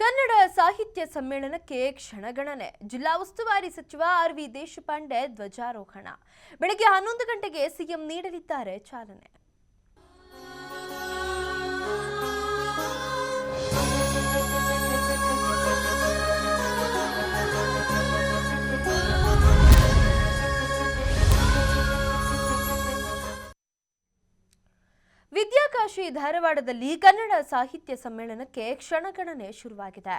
ಕನ್ನಡ ಸಾಹಿತ್ಯ ಸಮ್ಮೇಳನಕ್ಕೆ ಕ್ಷಣಗಣನೆ. ಜಿಲ್ಲಾ ಉಸ್ತುವಾರಿ ಸಚಿವ ಆರ್ ವಿ ದೇಶಪಾಂಡೆ ಧ್ವಜಾರೋಹಣ. ಬೆಳಗ್ಗೆ ಹನ್ನೊಂದು ಗಂಟೆಗೆ ಸಿಎಂ ನೀಡಲಿದ್ದಾರೆ ಚಾಲನೆ. ವಿದ್ಯಾಕಾಶಿ ಧಾರವಾಡದಲ್ಲಿ ಕನ್ನಡ ಸಾಹಿತ್ಯ ಸಮ್ಮೇಳನಕ್ಕೆ ಕ್ಷಣಗಣನೆ ಶುರುವಾಗಿದೆ.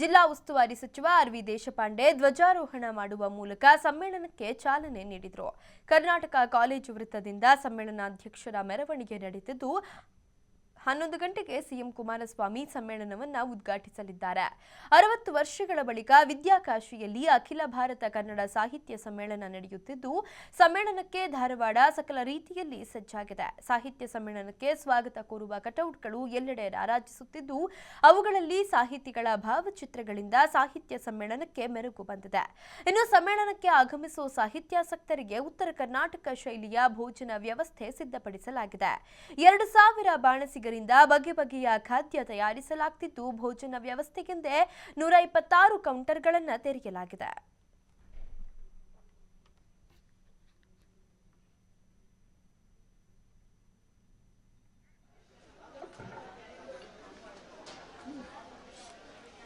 ಜಿಲ್ಲಾ ಉಸ್ತುವಾರಿ ಸಚಿವ ಆರ್ ವಿ ದೇಶಪಾಂಡೆ ಧ್ವಜಾರೋಹಣ ಮಾಡುವ ಮೂಲಕ ಸಮ್ಮೇಳನಕ್ಕೆ ಚಾಲನೆ ನೀಡಿದರು. ಕರ್ನಾಟಕ ಕಾಲೇಜು ವೃತ್ತದಿಂದ ಸಮ್ಮೇಳನಾಧ್ಯಕ್ಷರ ಮೆರವಣಿಗೆ ನಡೆದಿದ್ದು ಹನ್ನೊಂದು ಗಂಟೆಗೆ ಸಿಎಂ ಕುಮಾರಸ್ವಾಮಿ ಸಮ್ಮೇಳನವನ್ನ ಉದ್ಘಾಟಿಸಲಿದ್ದಾರೆ. ಅರವತ್ತು ವರ್ಷಗಳ ಬಳಿಕ ವಿದ್ಯಾಕಾಶಿಯಲ್ಲಿ ಅಖಿಲ ಭಾರತ ಕನ್ನಡ ಸಾಹಿತ್ಯ ಸಮ್ಮೇಳನ ನಡೆಯುತ್ತಿದ್ದು, ಸಮ್ಮೇಳನಕ್ಕೆ ಧಾರವಾಡ ಸಕಲ ರೀತಿಯಲ್ಲಿ ಸಜ್ಜಾಗಿದೆ. ಸಾಹಿತ್ಯ ಸಮ್ಮೇಳನಕ್ಕೆ ಸ್ವಾಗತ ಕೋರುವ ಕಟೌಟ್ಗಳು ಎಲ್ಲೆಡೆ ರಾರಾಜಿಸುತ್ತಿದ್ದು, ಅವುಗಳಲ್ಲಿ ಸಾಹಿತಿಗಳ ಭಾವಚಿತ್ರಗಳಿಂದ ಸಾಹಿತ್ಯ ಸಮ್ಮೇಳನಕ್ಕೆ ಮೆರುಗು ಬಂದಿದೆ. ಇನ್ನು ಸಮ್ಮೇಳನಕ್ಕೆ ಆಗಮಿಸುವ ಸಾಹಿತ್ಯಾಸಕ್ತರಿಗೆ ಉತ್ತರ ಕರ್ನಾಟಕ ಶೈಲಿಯ ಭೋಜನ ವ್ಯವಸ್ಥೆ ಸಿದ್ಧಪಡಿಸಲಾಗಿದೆ. ಎರಡು ಸಾವಿರ ಬಾಣಸಿಗರಿಂದ ಬಗೆ ಬಗೆಯ ಖಾದ್ಯ ತಯಾರಿಸಲಾಗ್ತಿದ್ದು ಭೋಜನ ವ್ಯವಸ್ಥೆಗೆಂದೇ ನೂರ ಇಪ್ಪತ್ತಾರು ಕೌಂಟರ್ಗಳನ್ನು ತೆರೆಯಲಾಗಿದೆ.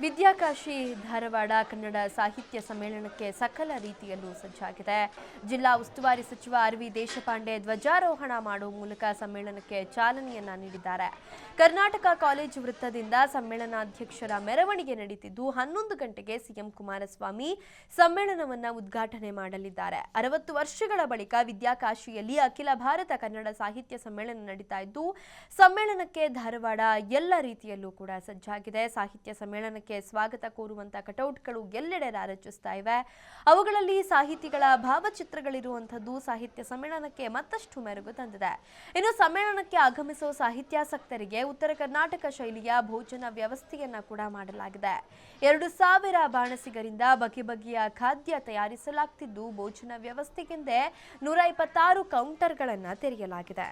ವಿದ್ಯಾಕಾಶಿ ಧಾರವಾಡ ಕನ್ನಡ ಸಾಹಿತ್ಯ ಸಮ್ಮೇಳನಕ್ಕೆ ಸಕಲ ರೀತಿಯಲ್ಲೂ ಸಜ್ಜಾಗಿದೆ. ಜಿಲ್ಲಾ ಉಸ್ತುವಾರಿ ಸಚಿವ ಆರ್ ವಿ ದೇಶಪಾಂಡೆ ಧ್ವಜಾರೋಹಣ ಮಾಡುವ ಮೂಲಕ ಸಮ್ಮೇಳನಕ್ಕೆ ಚಾಲನೆಯನ್ನ ನೀಡಿದ್ದಾರೆ. ಕರ್ನಾಟಕ ಕಾಲೇಜು ವೃತ್ತದಿಂದ ಸಮ್ಮೇಳನಾಧ್ಯಕ್ಷರ ಮೆರವಣಿಗೆ ನಡೀತಿದ್ದು ಹನ್ನೊಂದು ಗಂಟೆಗೆ ಸಿಎಂ ಕುಮಾರಸ್ವಾಮಿ ಸಮ್ಮೇಳನವನ್ನು ಉದ್ಘಾಟನೆ ಮಾಡಲಿದ್ದಾರೆ. ಅರವತ್ತು ವರ್ಷಗಳ ಬಳಿಕ ವಿದ್ಯಾಕಾಶಿಯಲ್ಲಿ ಅಖಿಲ ಭಾರತ ಕನ್ನಡ ಸಾಹಿತ್ಯ ಸಮ್ಮೇಳನ ನಡೀತಾ ಇದ್ದು, ಸಮ್ಮೇಳನಕ್ಕೆ ಧಾರವಾಡ ಎಲ್ಲ ರೀತಿಯಲ್ಲೂ ಕೂಡ ಸಜ್ಜಾಗಿದೆ. ಸಾಹಿತ್ಯ ಸಮ್ಮೇಳನಕ್ಕೆ ಸ್ವಾಗತ ಕೋರುವಂತ ಕಟೌಟ್ಗಳು ಎಲ್ಲೆಡೆ ರಾರಚಿಸ್ತಾ ಇವೆ. ಅವುಗಳಲ್ಲಿ ಸಾಹಿತಿಗಳ ಭಾವಚಿತ್ರಗಳಿರುವಂಥದ್ದು ಸಾಹಿತ್ಯ ಸಮ್ಮೇಳನಕ್ಕೆ ಮತ್ತಷ್ಟು ಮೆರುಗು ತಂದಿದೆ. ಇನ್ನು ಸಮ್ಮೇಳನಕ್ಕೆ ಆಗಮಿಸುವ ಸಾಹಿತ್ಯಾಸಕ್ತರಿಗೆ ಉತ್ತರ ಕರ್ನಾಟಕ ಶೈಲಿಯ ಭೋಜನ ವ್ಯವಸ್ಥೆಯನ್ನ ಕೂಡ ಮಾಡಲಾಗಿದೆ. ಎರಡು ಸಾವಿರ ಬಾಣಸಿಗರಿಂದ ಬಗೆ ಬಗೆಯ ಖಾದ್ಯ ತಯಾರಿಸಲಾಗ್ತಿದ್ದು ಭೋಜನ ವ್ಯವಸ್ಥೆಗೆಂದೇ ನೂರ ಇಪ್ಪತ್ತಾರು ಕೌಂಟರ್ಗಳನ್ನು ತೆರೆಯಲಾಗಿದೆ.